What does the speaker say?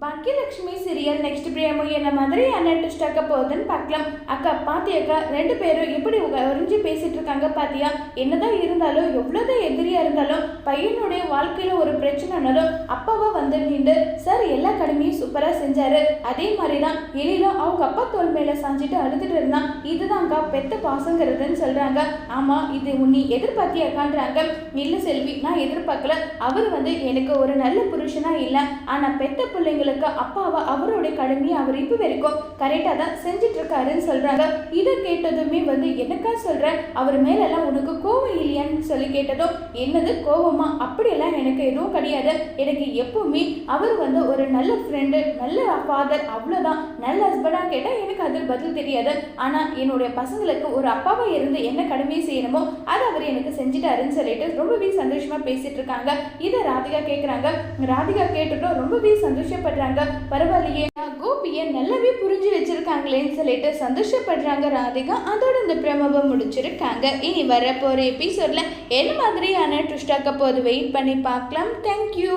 Baakiyalakshmi serial next பிரேமோ என்ன மாதிரி அண்ணன் போகுதுன்னு பார்க்கலாம். அக்கா பாத்தியாக்கா ரெண்டு பேரும் எப்படி உறிஞ்சி பேசிட்டு இருக்காங்க பாத்தியா? என்னதான் இருந்தாலும் எவ்வளோதான் எதிரியா இருந்தாலும் பையனுடைய வாழ்க்கையில ஒரு பிரச்சனைனாலும் அப்பாவா வந்து நின்று சார் எல்லா கடமையும் சூப்பரா செஞ்சாரு. அதே மாதிரி தான் எழிலும் அவங்க அப்பா தோல் மேல சாஞ்சிட்டு அழுதுட்டு இருந்தான். இதுதான்க்கா பெத்த பாசங்கிறதுன்னு சொல்றாங்க. ஆமா இது உன்னை எதிர்பார்த்தியாக்கான்றாங்க. இல்ல செல்வி நான் எதிர்பார்க்கல. அவர் வந்து எனக்கு ஒரு நல்ல புருஷனா இல்லை. ஆனா பெத்த பிள்ளைங்களுக்கு அப்பாவை அவருடைய கடமையை அவர் இப்போ வரைக்கும் கரெக்டாக தான் செஞ்சுட்டு இருக்காருன்னு சொல்றாங்க. இதை கேட்டதுமே வந்து எனக்கா சொல்கிறேன் அவர் மேலெல்லாம் உனக்கு கோவம் இல்லையான்னு சொல்லி கேட்டதும் என்னது கோவமா? அப்படியெல்லாம் எனக்கு எதுவும் கிடையாது. எனக்கு எப்பவுமே அவர் வந்து ஒரு நல்ல ஃப்ரெண்டு நல்ல ஃபாதர் அவ்வளோதான் நல்ல ஹஸ்பண்டாக கேட்டால் எனக்கு அது பதில் தெரியாது. ஆனால் என்னுடைய பசங்களுக்கு ஒரு அப்பாவை இருந்து என்ன கடமையை செய்யணுமோ அதை அவர் எனக்கு செஞ்சுட்டாருன்னு சொல்லிட்டு ரொம்பவே சந்தோஷமா பேசிட்டு இருக்காங்க. இதை ராதிகா கேட்குறாங்க ராதிகா கேட்டுட்டும் ரொம்பவே சந்தோஷப்படுறாங்க. பரவாயில்லையே. கோபியை நல்லாவே புரிஞ்சு வச்சு இருக்காங்களேன்னு சொல்லிட்டு சந்தோஷப்படுறாங்க ராதிகா. அதோட இந்த பிரமவை முடிச்சிருக்காங்க இனி வரப்போகிற எபிசோடில் எபிசோட்ல என்ன மாதிரியான ட்விஸ்டாக்க போது வெயிட் பண்ணி பார்க்கலாம். தேங்க்யூ